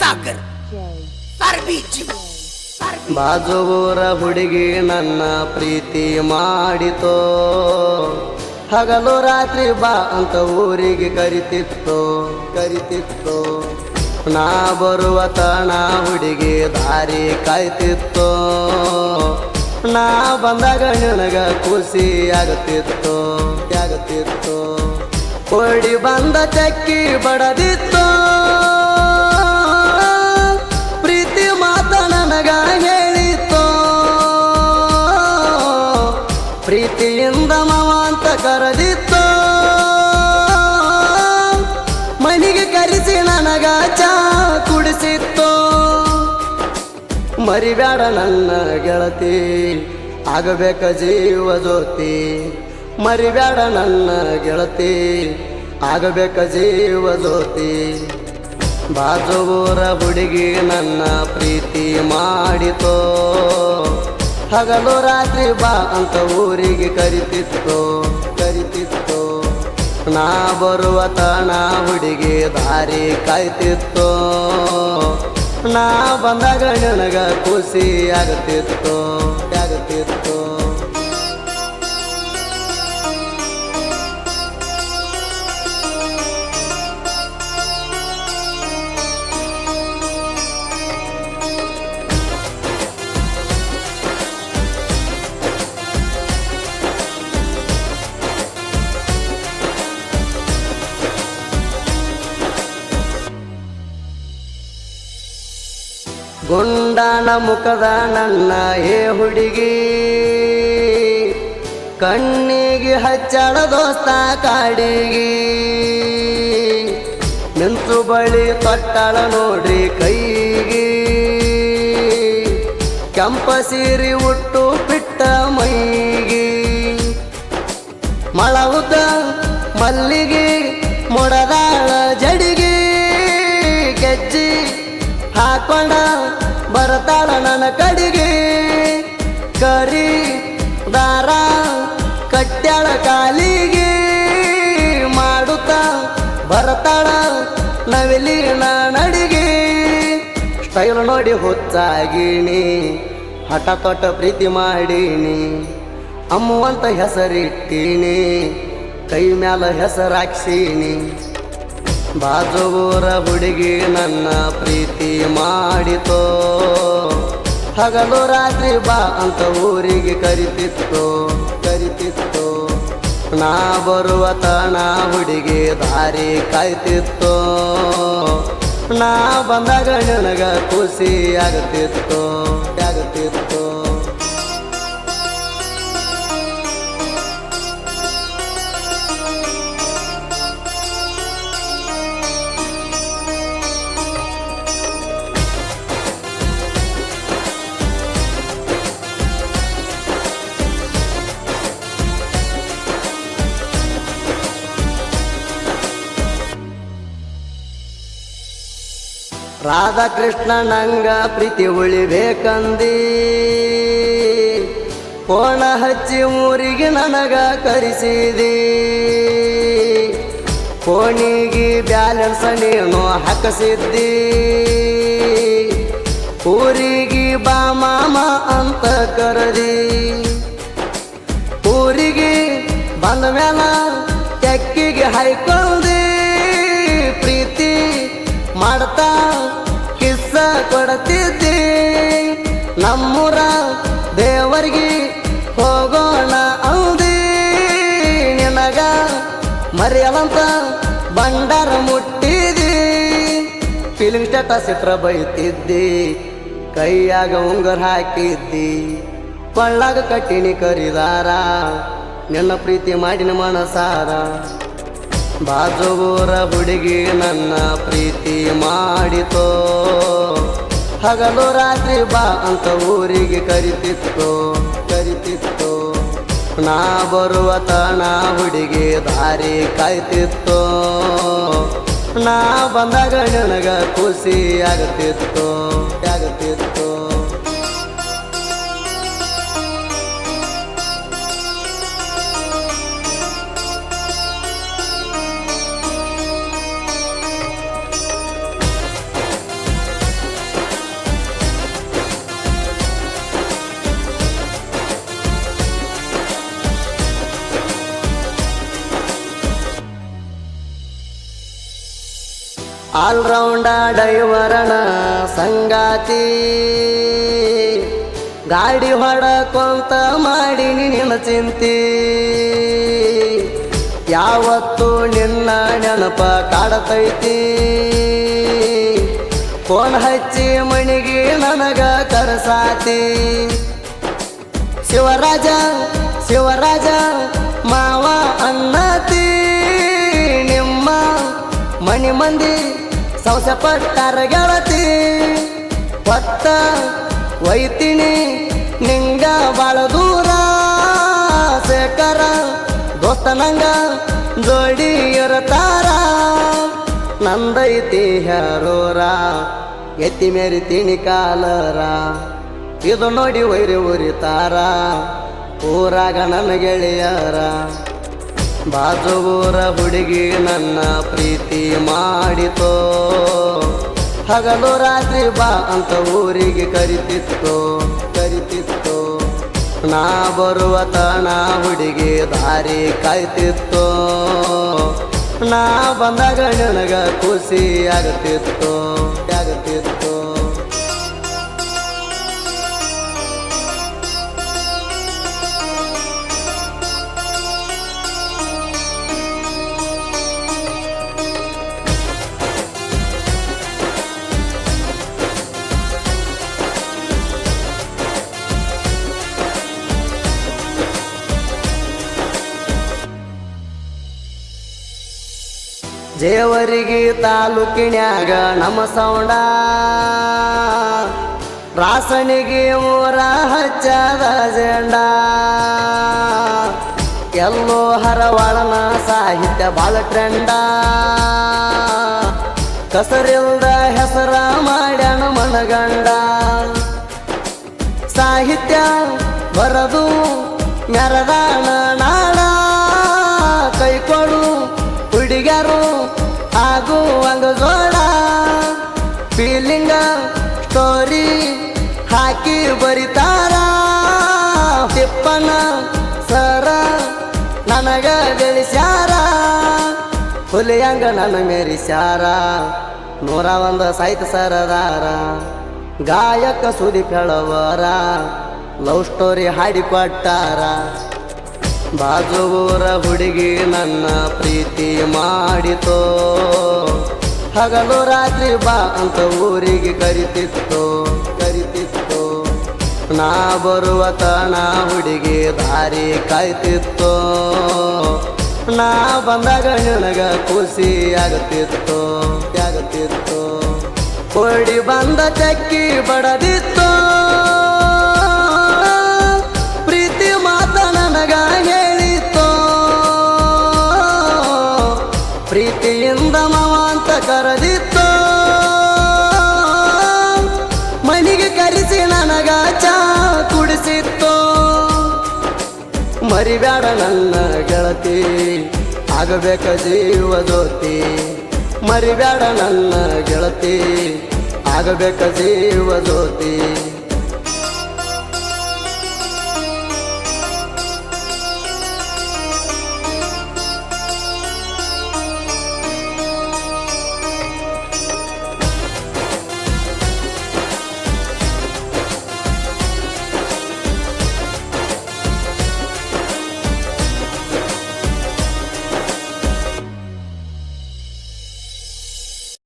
ಸಾಗರ್. ಬಾಜುವರ ಹುಡುಗಿ ನನ್ನ ಪ್ರೀತಿ ಮಾಡಿತೋ. ಹಗಲು ರಾತ್ರಿ ಬಾ ಅಂತ ಊರಿಗೆ ಕರಿತಿತ್ತು ಕರಿತಿತ್ತು. ನಾ ಬರುವ ತಾಣ ಹುಡುಗಿ ದಾರಿ ಕಾಯ್ತಿತ್ತು. ನಾ ಬಂದಾಗ ನನಗ ಖುಷಿ ಆಗುತ್ತಿತ್ತು ಓಡಿ ಬಂದ ಚಕ್ಕಿ ಬಡದಿತ್ತು? ಪ್ರೀತಿ ಮಾತ ನನಗ ಹೇಳಿತ್ತು? ಪ್ರೀತಿಯಿಂದ ಮಾವ ಅಂತ ಕರೆದಿತ್ತು? ಮನೆಗೆ ಕರೆಸಿ ನನಗ ಚಾ ಕುಡಿಸಿತ್ತು? ಮರಿಬೇಡ ನನ್ನ ಗೆಳತಿ, ಆಗಬೇಕ ಜೀವ ಜ್ಯೋತಿ. ಮರಿಬೇಡ ನನ್ನ ಗೆಳತಿ, ಆಗಬೇಕ ಜೀವ ಜ್ಯೋತಿ. ಬಾಜುವೂರ ಹುಡುಗಿ ನನ್ನ ಪ್ರೀತಿ ಮಾಡಿತೋ. ಹಗಲು ರಾತ್ರಿ ಬಾ ಅಂತ ಊರಿಗೆ ಕರಿತಿತ್ತು ಕರಿತಿತ್ತು. ನಾ ಬರುವ ತಾಣ ಹುಡುಗಿ ದಾರಿ ಕಾಯ್ತಿತ್ತು. ನಾ ಬಂದಾಗ ನನಗ ಖುಷಿ ಆಗುತ್ತಿತ್ತು ಆಗತ್ತಿತ್ತು ಗುಂಡಾನ ಮುಖದ ನನ್ನ ಏ ಹುಡುಗಿ. ಕಣ್ಣಿಗೆ ಹಚ್ಚಳ ದೋಸ್ತ ಕಾಡಿಗಿ. ನಿಂತು ಬಳಿ ತೊಟ್ಟಳ ನೋಡ್ರಿ ಕೈಗಿ. ಕೆಂಪ ಸೀರಿ ಉಟ್ಟು ಬಿಟ್ಟ ಮೈಗಿ. ಮಳವುದ ಮಲ್ಲಿಗೆ ಮೊಡದಾಳ ಜಡಿಗೆ. ಹಾಕೊಂಡ ಬರ್ತಾಳ ನನ್ನ ಕಡಿಗೆ. ಕರಿ ದಾರ ಕಟ್ಟ್ಯಾಳ ಕಾಲಿಗೆ. ಮಾಡುತ್ತ ಬರ್ತಾಳ ನವಿಲಿ ನಡಿಗೆ. ಸ್ಟೈಲ್ ನೋಡಿ ಹುಚ್ಚಾಗಿನಿ, ಹಠ ತೊಟ್ಟ ಪ್ರೀತಿ ಮಾಡೀನಿ. ಅಮ್ಮುವಂತ ಹೆಸರಿಟ್ಟೀನಿ, ಕೈ ಮ್ಯಾಲ ಹೆಸರಾಕ್ಸೀನಿ. ಬಾಜುವೂರ ಹುಡುಗಿ ನನ್ನ ಪ್ರೀತಿ ಮಾಡಿತೋ. ಹಗಲು ರಾತ್ರಿ ಬಾ ಅಂತ ಊರಿಗೆ ಕರಿತಿತ್ತು ಕರಿತಿತ್ತು. ನಾ ಬರುವ ತಾಣ ಹುಡುಗಿ ದಾರಿ ಕಾಯ್ತಿತ್ತು. ನಾ ಬಂದಾಗ ನನಗ ಖುಷಿ ಆಗುತ್ತಿತ್ತು ಆಗತ್ತಿತ್ತು ರಾಧಾಕೃಷ್ಣ ನಂಗ ಪ್ರೀತಿ ಉಳಿಬೇಕಂದಿ. ಕೋಣ ಹಚ್ಚಿ ಊರಿಗೆ ನನಗ ಕರೆಸಿದಿ. ಕೋಣಿಗೆ ಬ್ಯಾಲೆನ್ಸ್ ನೀನು ಹಾಕಸಿದ್ದಿ. ಊರಿಗೆ ಬಾ ಮಾಮ ಅಂತ ಕರದಿ. ಊರಿಗೆ ಬಂದ ಮೇಲ ಹಾಯ್ಕೊಂಡಿ ಕೊಡ್ತಿದ್ದಿ ನಮ್ಮೂರ ದೇವರಿಗೆ ಹೋಗೋಣ ಅಂದಿ. ನಿನಗ ಮರೆಯಲಂತ ಬಂಡಾರ ಮುಟ್ಟಿದಿ. ಫಿಲಿಂ ಸ್ಟೇಟಸ್ ಇಟ್ರ ಬೈತಿದ್ದಿ. ಕೈಯಾಗ ಉಂಗರ್ ಹಾಕಿದ್ದಿ. ಕೊಳ್ಳಾಗ ಕಟ್ಟಿನಿ ಕರಿದಾರ. ನಿನ್ನ ಪ್ರೀತಿ ಮಾಡಿನ ಮನಸಾರ. ಬಾಜುವೂರ ಹುಡುಗಿ ನನ್ನ ಪ್ರೀತಿ ಮಾಡಿತೋ. ಹಗಲು ರಾತ್ರಿ ಬಾ ಅಂತ ಊರಿಗೆ ಕರಿತಿತ್ತು ಕರಿತಿತ್ತು. ನಾ ಬರುವ ತನ ಹುಡುಗಿ ದಾರಿ ಕಾಯ್ತಿತ್ತು. ನಾ ಬಂದಾಗ ನನಗ ಖುಷಿ ಆಗುತ್ತಿತ್ತು ಆಗತ್ತಿತ್ತು ಆಲ್ರೌಂಡ ಡೈವರಣ ಸಂಗಾತಿ. ಗಾಡಿ ಹೊಡಕೊಂತ ಮಾಡಿ ನಿನ್ನ ಚಿಂತಿ. ಯಾವತ್ತು ನಿನ್ನ ನೆನಪ ಕಾಡತೈತಿ. ಫೋನ್ ಹಚ್ಚಿ ಮಣಿಗೆ ನನಗ ಕರಸಾತಿ. ಶಿವರಾಜ ಶಿವರಾಜ, ಮಾವ ಅನ್ನತಿ. ನಿಮ್ಮ ಮಣಿ ಮಂದಿ ಸಂಸೆ ಪಟ್ಟಾರ ಗೆಳತಿ ಹೊತ್ತ ಒಯ್ತೀನಿ ನಿಂಗ ಬಾಳ ದೂರ, ಶೇಖರ ದೋಸ್ತ ನಂಗ ಜೋಡಿ ಇರತಾರ ನಂದೈತಿ ಹರೋರ, ಎತ್ತಿ ಮೇರಿ ತಿಣಿ ಕಾಲರ. ಇದು ನೋಡಿ ಒಯ್ರಿ ಉರಿತಾರ, ಊರಾಗ ನನ್ನ ಗೆಳೆಯರ. ಬಾಜು ಊರ ಹುಡುಗಿ ನನ್ನ ಪ್ರೀತಿ ಮಾಡಿತೋ. ಹಗಲು ರಾತ್ರಿ ಬಾ ಅಂತ ಊರಿಗೆ ಕರಿತಿತ್ತು ಕರಿತಿತ್ತು. ನಾ ಬರುವ ತಾಣ ಹುಡುಗಿ ದಾರಿ ಕಾಯ್ತಿತ್ತು. ನಾ ಬಂದಾಗ ನನಗ ಖುಷಿ ಆಗತಿತ್ತು. ಜೇವರಿಗೆ ತಾಲೂಕಿನ್ಯಾಗ ನಮ್ಮ ಸೌಂಡ. ರಾಸನಿಗೆ ಊರ ಹಚ್ಚದ ಜೆಂಡ. ಎಲ್ಲೋ ಹರವಾಳನ ಸಾಹಿತ್ಯ ಬಾಳ ಟ್ರೆಂಡ. ಕಸರಿಲ್ದ ಹೆಸರ ಮಾಡ್ಯಾನ ಮನಗಂಡ. ಸಾಹಿತ್ಯ ಬರದು ಮೆರದಾಣ ಸ್ಟೋರಿ ಹಾಕಿ ಬರಿತಾರ. ತಿಪ್ಪನ ಸರ ನನಗ ಬೆಳೆಸ್ಯಾರ. ಹುಲಿಯಂಗ ನನ್ನ ಮೇರಿಸ್ಯಾರ. ನೂರ ಒಂದು ಸಾಹಿತ್ಯ ಸರದಾರ. ಗಾಯಕ ಸುದೀಪ್ ಹೇಳವರ ಲವ್ ಸ್ಟೋರಿ ಹಾಡಿಕೊಟ್ಟಾರ ಬಾಜು ಊರ ಹುಡುಗಿ ನನ್ನ ಪ್ರೀತಿ ಮಾಡಿತೋ. ಹಗಲು ರಾತ್ರಿ ಬಾ ಅಂತ ಊರಿಗೆ ಕರಿತಿತ್ತು ಕರಿತಿತ್ತು. ನಾ ಬರುವ ತನ ಹುಡುಗಿ ದಾರಿ ಕಾಯ್ತಿತ್ತು. ನಾ ಬಂದಾಗ ನಿನಗ ಖುಷಿ ಆಗತಿತ್ತು ಆಗತಿತ್ತು ಓಡಿ ಬಂದ ಚಕ್ಕಿ ಬಡದಿತ್ತು. ಪ್ರೀತಿ ಮಾತ ನನಗ ಹೇಳಿತ್ತು. ಪ್ರೀತಿಯಿಂದ ಮರಿಬೇಡ ನನ್ನ ಗೆಳತಿ ಆಗಬೇಕ ಜೀವ ಜ್ಯೋತಿ. ಮರಿಬೇಡ ನನ್ನ ಗೆಳತಿ ಆಗಬೇಕ ಜೀವ ಜ್ಯೋತಿ.